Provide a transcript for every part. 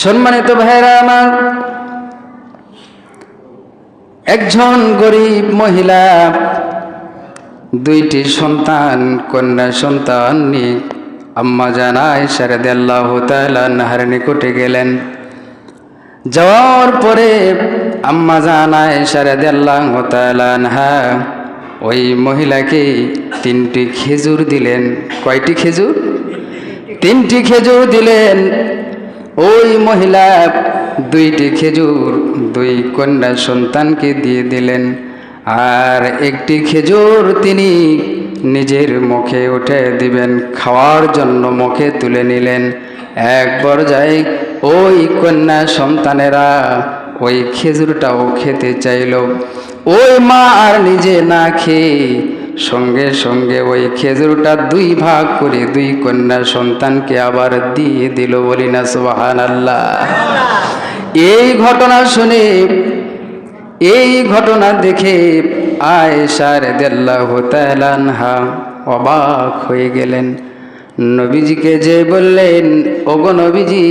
সম্মানিত ভাইরা আমার, একজন গরিব মহিলা, দুইটি সন্তান, কন্যা সন্তান নিয়ে আম্মা জানায় সারেদ আল্লাহ নাহার নিকটে গেলেন। যাওয়ার পরে আম্মা জানায় সারেদ আল্লাহ নাহা ওই মহিলাকে তিনটি খেজুর দিলেন। কয়টি খেজুর? তিনটি খেজুর দিলেন। ওই মহিলা দুইটি খেজুর, দুই কন্যা সন্তানকে দিয়ে দিলেন। আর একটি খেজুর তিনি নিজের মুখে উঠে দিবেন, খাওয়ার জন্য মুখে তুলে নিলেন। এক পর্যায়ে ওই কন্যা সন্তানেরা ওই খেজুরটাও খেতে চাইল। ওই মা আর নিজে না খেয়ে সঙ্গে সঙ্গে ওই খেজুরটা দুই ভাগ করে দুই কন্যা সন্তানকে আবার দিয়ে দিল বলি না সুবাহান আল্লাহ এই ঘটনা শুনে, এই ঘটনা দেখে আয়েশার দেল্লাহ তালানহা অবাক হয়ে গেলেন। নবীজিকে যে বললেন, ওগো নবীজি,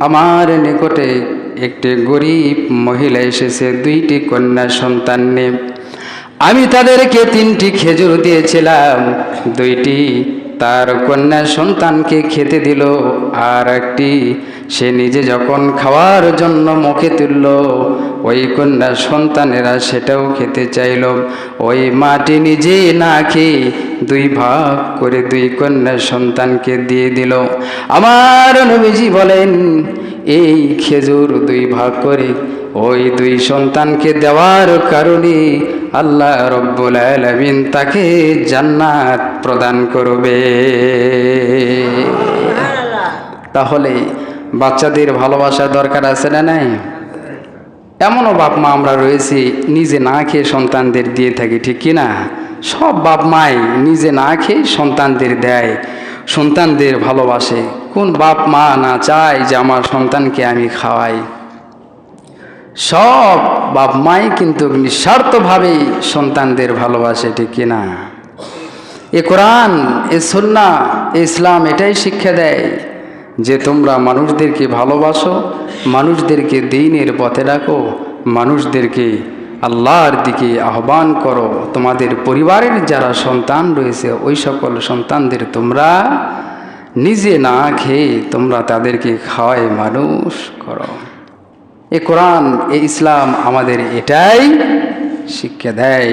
আমার নিকটে একটি গরিব মহিলা এসেছে, দুইটি কন্যা সন্তান নিয়ে। আমি তাদেরকে তিনটি খেজুর দিয়েছিলাম। দুইটি তার কন্যা সন্তানকে খেতে দিল, আর একটি সে নিজে যখন খাওয়ার জন্য মুখে তুলল, ওই কন্যা সন্তানেরা সেটাও খেতে চাইল। ওই মাটি নিজে না খেয়ে দুই ভাগ করে দুই কন্যা সন্তানকে দিয়ে দিল। আমার নবীজি বলেন, এই খেজুর দুই ভাগ করে ওই দুই সন্তানকে দেওয়ার কারণে আল্লাহ রব্বুল আলমিন তাকে জান্নাত প্রদান করবে। তাহলে বাচ্চাদের ভালোবাসা দরকার আছে না নাই? এমনও বাপ মা আমরা রয়েছি, নিজে না খেয়ে সন্তানদের দিয়ে থাকি, ঠিক কি না? সব বাপ মাই নিজে না খেয়ে সন্তানদের দেয়, সন্তানদের ভালোবাসে। কোন বাপ মা না চায় যে আমার সন্তানকে আমি খাওয়াই? সব বাপ মাই কিন্তু নিঃস্বার্থভাবেই সন্তানদের ভালোবাসে, ঠিক কিনা এ কোরআন, এ সন্না ইসলাম এটাই শিক্ষা দেয় যে তোমরা মানুষদেরকে ভালোবাসো, মানুষদেরকে দিনের পথে রাখো মানুষদেরকে আল্লাহর দিকে আহ্বান করো। তোমাদের পরিবারের যারা সন্তান রয়েছে, ওই সকল সন্তানদের তোমরা নিজে না খেয়ে তোমরা তাদেরকে খাওয়াই মানুষ করো। এ কোরআন এ ইসলাম আমাদের এটাই শিক্ষা দেয়।